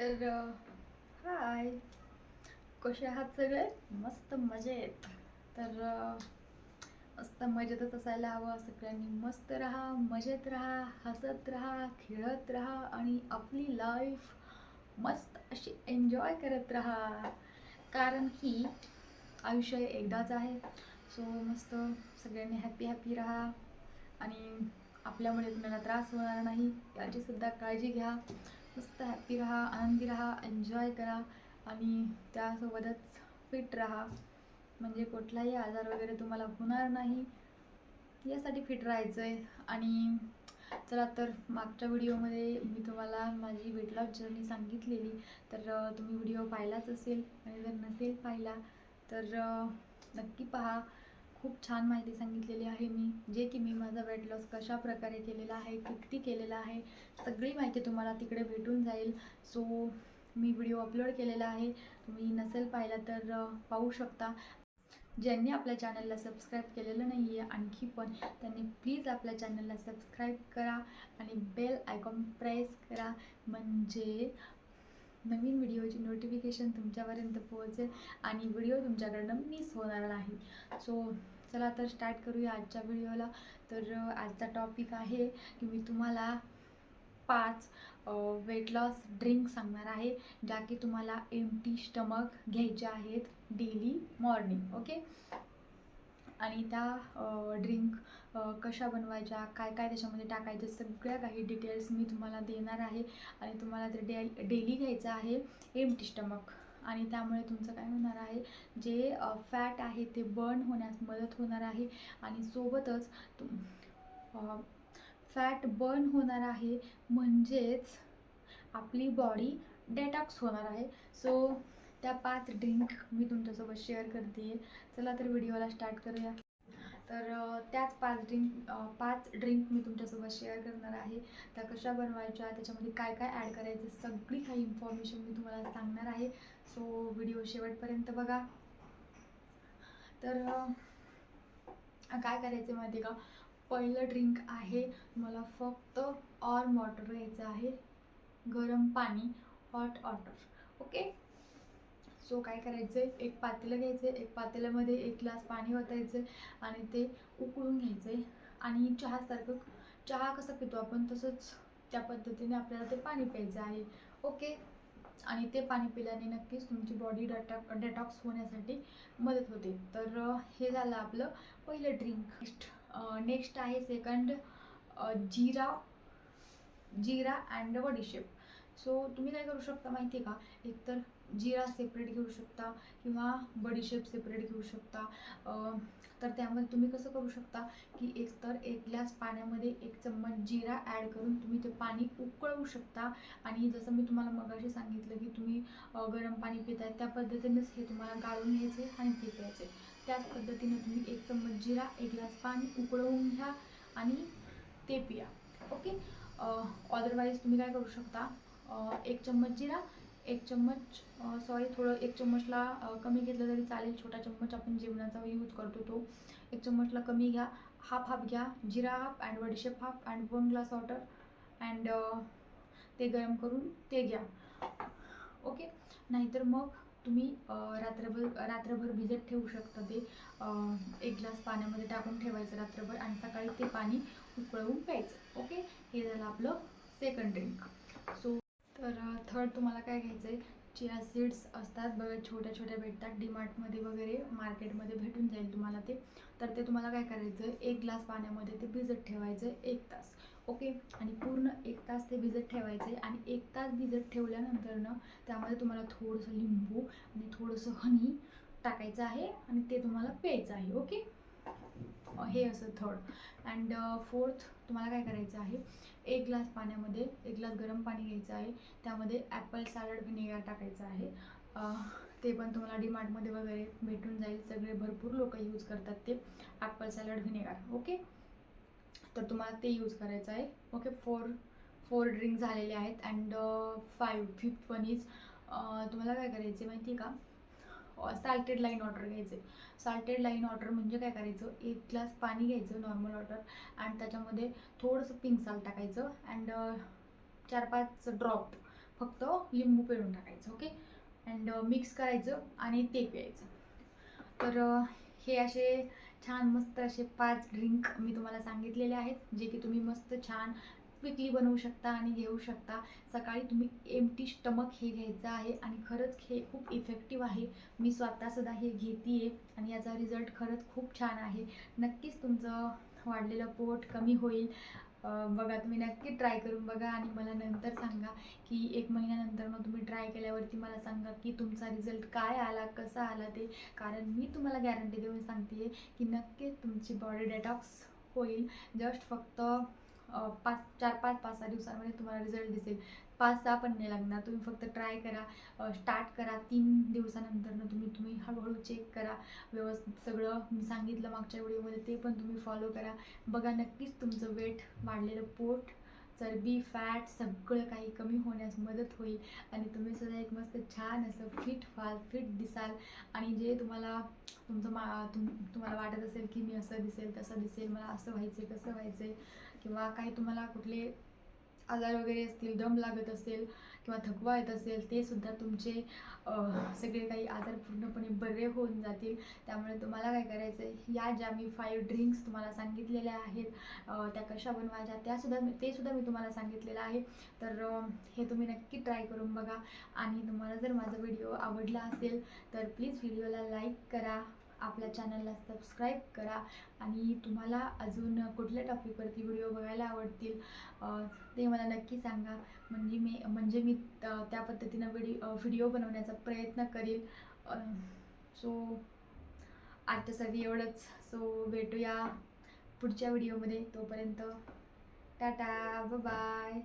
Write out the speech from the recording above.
तर हाय. कसे आहात सगळे? मस्त मजेत. तर मस्त मजेतच असायला हवं. सगळ्यांनी मस्त राहा मजेत राहा हसत राहा खेळत राहा आणि आपली लाईफ मस्त अशी एन्जॉय करत राहा. कारण की आयुष्य एकदाच आहे. सो मस्त सगळ्यांनी हॅपी हॅपी राहा आणि आपल्यामुळे कुणाला त्रास होणार नाही याची सुद्धा काळजी घ्या. मस्त हॅप्पी राहा आनंदी राहा एन्जॉय करा आणि त्यासोबतच फिट राहा. म्हणजे कुठलाही आजार वगैरे तुम्हाला होणार नाही यासाठी फिट राहायचं आहे आणि चला तर मागच्या व्हिडिओमध्ये मी तुम्हाला माझी वेट लॉस जर्नी सांगितलेली. तर तुम्ही व्हिडिओ पाहिलाच असेल आणि जर नसेल पाहिला तर नक्की पहा. खूप छान माहिती सांगितलेली आहे मी जे की मी माझा वेट लॉस कशा प्रकारे केलेला आहे किती केलेला आहे सगळी माहिती तुम्हाला तिकडे भेटून जाईल. सो मी व्हिडिओ अपलोड केलेला आहे. तुम्ही नसेल पाहिला तर पाहू शकता. ज्यांनी आपल्या चॅनलला सबस्क्राईब केलेलं नाही आहे आणखी पण त्यांनी प्लीज आपल्या चॅनलला सबस्क्राईब करा आणि बेल आयकॉन प्रेस करा. म्हणजे नवीन व्हिडिओची नोटिफिकेशन तुमच्यापर्यंत पोहोचेल आणि व्हिडिओ तुमच्याकडनं मिस होणार नाही. सो चला तर स्टार्ट करूया आजच्या व्हिडिओला. तर आजचा टॉपिक आहे की मी तुम्हाला पाच वेट लॉस ड्रिंक सांगणार आहे ज्या की तुम्हाला एम टी स्टमक घ्यायच्या आहेत डेली मॉर्निंग ओके आणि त्या ड्रिंक कशा बनवायच्या काय काय त्याच्यामध्ये टाकायच्या सगळ्या काही डिटेल्स मी तुम्हाला देणार आहे. आणि तुम्हाला ते डे डेली घ्यायचं आहे एम टी स्टमक आणि त्यामुळे तुमचं काय होणार आहे जे फॅट आहे ते बर्न होण्यास मदत होणार आहे. आणि सोबतच तुम फॅट बर्न होणार आहे म्हणजेच आपली बॉडी डेटॉक्स होणार आहे. सो त्या पाच ड्रिंक मी तुमच्यासोबत शेअर करते चला तर व्हिडिओला स्टार्ट करूया. तर त्याच पाच ड्रिंक पाच ड्रिंक मी तुमच्यासोबत शेअर करणार आहे. त्या कशा बनवायच्या त्याच्यामध्ये काय काय ॲड करायचं सगळी काही इन्फॉर्मेशन मी तुम्हाला सांगणार आहे. सो व्हिडिओ शेवटपर्यंत बघा. तर काय करायचं माहिती आहे का? पहिलं ड्रिंक आहे मला फक्त ऑर्म वॉटर घ्यायचं आहे. गरम पाणी हॉट वॉटर ओके सो काय करायचं आहे एक पातेलं घ्यायचं आहे एक पातेल्यामध्ये एक ग्लास पाणी ओतायचं आहे आणि ते उकळून घ्यायचं आहे आणि चहासारखं चहा कसा पितो आपण? तसंच त्या पद्धतीने आपल्याला ते पाणी प्यायचं आहे. ओके? आणि ते पाणी पिल्याने नक्कीच तुमची बॉडी डेटॉक डेटॉक्स होण्यासाठी मदत होते. तर हे झालं आपलं पहिलं ड्रिंक नेक्स्ट नेक्स्ट आहे सेकंड जिरा जिरा अँड बडीशेप सो तुम्ही काय करू शकता माहिती आहे का? एकतर जिरा सेपरेट घेऊ शकता किंवा बडीशेप सेपरेट घेऊ शकता. तर त्यामध्ये तुम्ही कसं करू शकता की एकतर एक ग्लास पाण्यामध्ये एक चम्मच जिरा ॲड करून तुम्ही ते पाणी उकळवू शकता. आणि जसं मी तुम्हाला मगाशी सांगितलं की तुम्ही गरम पाणी पिताय त्या पद्धतीनेच हे तुम्हाला गाळून घ्यायचे आणि ते प्यायचे. त्याच पद्धतीने तुम्ही एक चम्मच जिरा एक ग्लास पाणी उकळवून घ्या आणि ते पिया. ओके अदरवाईज तुम्ही काय करू शकता? एक चम्मच जिरा एक चम्मच सॉरी थोडं एक चम्मचला कमी घेतलं तरी चालेल. छोटा चम्मच आपण जेवणाचा यूज करतो तो. एक चम्मचला कमी घ्या. हाफ हाफ घ्या. जिरा हाफ अँड बडीशेप half and one glass water and ते गरम करून ते घ्या. ओके नाहीतर मग तुम्ही रात्रभर रात्रभर भिजत ठेवू शकता ते. एक ग्लास पाण्यामध्ये टाकून ठेवायचं रात्रभर आणि सकाळी ते पाणी उकळवून प्यायचं. ओके हे झालं आपलं सेकंड ड्रिंक सो तर थर्ड तुम्हाला काय घ्यायचं आहे चिया सीड्स असतात बघा छोट्या छोट्या भेटतात. डीमार्टमध्ये वगैरे मार्केटमध्ये भेटून जाईल तुम्हाला ते. तर ते तुम्हाला काय करायचं? आहे एक ग्लास पाण्यामध्ये ते भिजत ठेवायचं आहे एक तास. ओके? आणि पूर्ण एक तास ते भिजत ठेवायचं आहे आणि एक तास भिजत ठेवल्यानंतर ना त्यामध्ये तुम्हाला थोडंसं लिंबू आणि थोडंसं हनी टाकायचं आहे आणि ते तुम्हाला प्यायचं आहे. ओके? हे असं थर्ड अँड फोर्थ तुम्हाला काय करायचं आहे? एक ग्लास पाण्यामध्ये एक ग्लास गरम पाणी घ्यायचं आहे. त्यामध्ये ॲपल सॅलड व्हिनेगर टाकायचं आहे. ते पण तुम्हाला डीमार्टमध्ये वगैरे भेटून जाईल. सगळे भरपूर लोक यूज करतात ते. ॲपल सॅलड व्हिनेगर ओके तर तुम्हाला ते यूज करायचं आहे. ओके फोर फोर ड्रिंक झालेले आहेत. And five fifth one is तुम्हाला काय करायचे माहिती आहे का? साल्टेड लाईन ऑर्डर घ्यायचे. साल्टेड लाईन ऑर्डर म्हणजे काय करायचं? एक ग्लास पाणी घ्यायचं नॉर्मल वॉटर अँड त्याच्यामध्ये थोडंसं पिंक साल्ट टाकायचं अँड चार पाच ड्रॉप फक्त लिंबू पिळून टाकायचं ओके अँड मिक्स करायचं आणि ते प्यायचं. तर हे असे छान मस्त असे पाच ड्रिंक मी तुम्हाला सांगितलेले आहेत जे की तुम्ही मस्त छान क्विकली बनवू शकता आणि घेऊ शकता. सकाळी तुम्ही एमटी स्टमक हे घ्यायचं आहे आणि खरंच हे खूप इफेक्टिव्ह आहे. मी स्वतःसुद्धा हे घेते आहे आणि याचा रिझल्ट खरंच खूप छान आहे. नक्कीच तुमचं वाढलेलं पोट कमी होईल. बघा तुम्ही नक्की ट्राय करून बघा आणि मला नंतर सांगा की एक महिन्यानंतर मग तुम्ही ट्राय केल्यावरती मला सांगा की तुमचा रिझल्ट काय आला कसा आला ते. कारण मी तुम्हाला गॅरंटी देऊन सांगते की नक्कीच तुमची बॉडी डेटॉक्स होईल. जस्ट फक्त पाच चार पाच पाच सहा दिवसांमध्ये तुम्हाला रिझल्ट दिसेल. पाच सहा पण नाही लागणार. तुम्ही फक्त ट्राय करा. स्टार्ट करा. तीन दिवसानंतर तुम्ही तुम्ही हळूहळू चेक करा. व्यवस्थित सगळं मी सांगितलं मागच्या व्हिडिओमध्ये ते पण तुम्ही फॉलो करा. बघा नक्कीच तुमचं वेट वाढलेलं पोट चरबी फॅट सगळं काही कमी होण्यास मदत होईल. आणि तुम्ही सुद्धा एक मस्त छान असं फिट व्हाल फिट दिसाल. आणि जे तुम्हाला तुमचं मा तुम तुम्हाला वाटत असेल की मी असं दिसेल तसं दिसेल मला असं व्हायचं आहे कसं व्हायचं आहे किंवा काही तुम्हाला कुठले आजार वगैरे असतील दम लागत असेल किंवा थकवा येत असेल ते सुद्धा तुमचे सगळे काही आजार पूर्णपणे बरे होऊन जातील. त्यामुळे तुम्हाला काय करायचं आहे या ज्या मी फाईव्ह ड्रिंक्स तुम्हाला सांगितलेल्या आहेत त्या कशा बनवायच्या त्यासुद्धा मी ते सुद्धा मी तुम्हाला सांगितलेलं आहे. तर हे तुम्ही नक्की ट्राय करून बघा. आणि तुम्हाला जर माझा व्हिडिओ आवडला असेल तर प्लीज व्हिडिओला लाईक करा. आपल्या चॅनलला सबस्क्राईब करा. आणि तुम्हाला अजून कुठल्या टॉपिकवरती व्हिडिओ बघायला आवडतील ते मला नक्की सांगा. म्हणजे मी म्हणजे मी त- त्या पद्धतीनं व्हिडिओ व्हिडिओ बनवण्याचा प्रयत्न करेल सो आजच्यासाठी एवढंच. सो भेटूया पुढच्या व्हिडिओमध्ये तोपर्यंत टाटा बाय